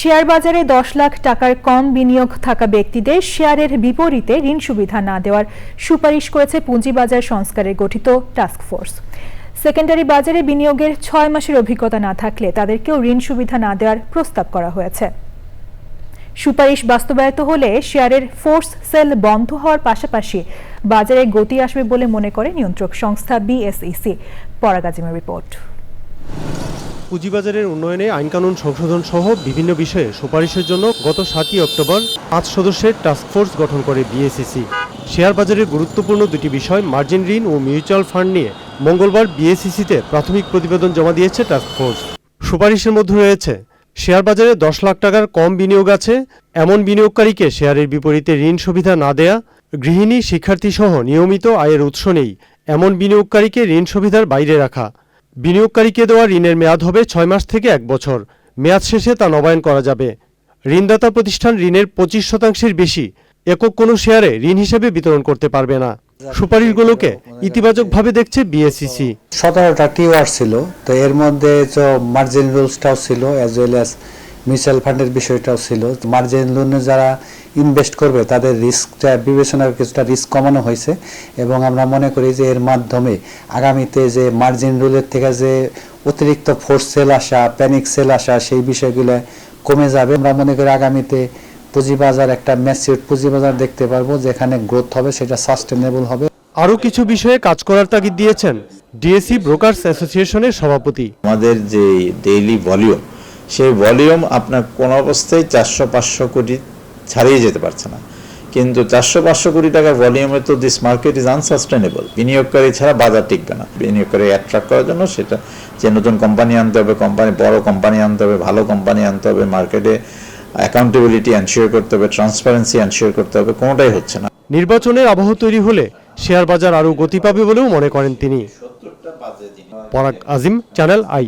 Share বাজারে দশ লাখ টাকার কম বিনিয়োগ থাকা ব্যক্তিদের শেয়ারের বিপরীতে ঋণ সুবিধা না দেওয়ার সুপারিশ করেছে পুঁজিবাজার সংস্কারে গঠিত টাস্কফোর্স সেকেন্ডারি বাজারে বিনিয়োগের ছয় মাসের অভিজ্ঞতা না থাকলে তাদেরকেও ঋণ সুবিধা না দেওয়ার প্রস্তাব করা হয়েছে। সুপারিশ বাস্তবায়িত হলে শেয়ারের ফোর্স সেল বন্ধ হওয়ার পাশাপাশি বাজারে গতি আসবে বলে মনে করে নিয়ন্ত্রক সংস্থা বিএসইসি। পরাগাজিমের রিপোর্ট। পুঁজিবাজারের উন্নয়নে আইনকানুন সংশোধন সহ বিভিন্ন বিষয়ে সুপারিশের জন্য গত সাতই অক্টোবর পাঁচ সদস্যের টাস্কফোর্স গঠন করে বিএসইসি শেয়ার বাজারের গুরুত্বপূর্ণ দুটি বিষয় মার্জিন ঋণ ও মিউচুয়াল ফান্ড নিয়ে মঙ্গলবার বিএসইসিতে প্রাথমিক প্রতিবেদন জমা দিয়েছে টাস্কফোর্স সুপারিশের মধ্যে রয়েছে, শেয়ার বাজারে দশ লাখ টাকার কম বিনিয়োগ আছে, এমন বিনিয়োগকারীকে শেয়ারের বিপরীতে ঋণ সুবিধা না দেয়া, গৃহিণী, শিক্ষার্থী সহ নিয়মিত আয়ের উৎস নেই, এমন বিনিয়োগকারীকে ঋণ সুবিধার বাইরে রাখা। বিনিয়োগকারীকে দেওয়া ঋণের মেয়াদ হবে ছয় মাস থেকে এক বছর। মেয়াদ শেষে তা নবায়ন করা যাবে। ঋণদাতা প্রতিষ্ঠান ঋণের পঁচিশ শতাংশের বেশি। একক কোনো শেয়ারে ঋণ হিসেবে বিতরণ করতে পারবে না। সুপারিশগুলোকে ইতিবাচকভাবে দেখছে বিএসসিসি সতেরোটা টিওয়ার ছিল, তো এর মধ্যে মার্জিন রুলসটাও ছিল অ্যাজ ওয়েল অ্যাজ মিউচুয়াল ফান্ডের বিষয়টাও ছিল। মার্জিন লোনে যারা ইনভেস্ট করবে তাদের রিস্কটা বিবেচনার কিছুটা রিস্ক কমানো হয়েছে এবং আমরা মনে করি যে এর মাধ্যমে আগামীতে যে মার্জিন রুলের থেকে যে অতিরিক্ত ফোর্স সেল আসা প্যানিক সেল আসা সেই বিষয়গুলো কমে যাবে। আমরা মনে করি আগামীতে পুঁজিবাজার একটা ম্যাচিউর পুঁজিবাজার দেখতে পারব যেখানে গ্রোথ হবে সেটা সাস্টেনেবল হবে। আরও কিছু বিষয়ে কাজ করার তাগিদ দিয়েছেন ডিএসসি ব্রোকার্স অ্যাসোসিয়েশনের সভাপতি। আমাদের যে ডেইলি ভলিউম সেই ভলিউম আপনার কোন অবস্থায় চারশো পাঁচশো কোটি ছাড়িয়ে যেতে পারছে না। কিন্তু চারশো পাঁচশো কোটি টাকার ভলিউমে তো দিস মার্কেট ইজ আনসাস্টেনেবল বিনিয়োগকারী ছাড়া বাজার টিকবে না। বিনিয়োগকারী অ্যাট্রাক্ট করার জন্য সেটা যে নতুন কোম্পানি আনতে হবে কোম্পানি বড় কোম্পানি আনতে হবে ভালো কোম্পানি আনতে হবে মার্কেটে অ্যাকাউন্টেবিলিটি এনশিওর করতে হবে ট্রান্সপারেন্সি এনশিওর করতে হবে কোনোটাই হচ্ছে না। নির্বাচনের আবহ তৈরি হলে শেয়ার বাজার আরও গতি পাবে বলেও মনে করেন তিনি। পরাগ আজিম চ্যানেল আই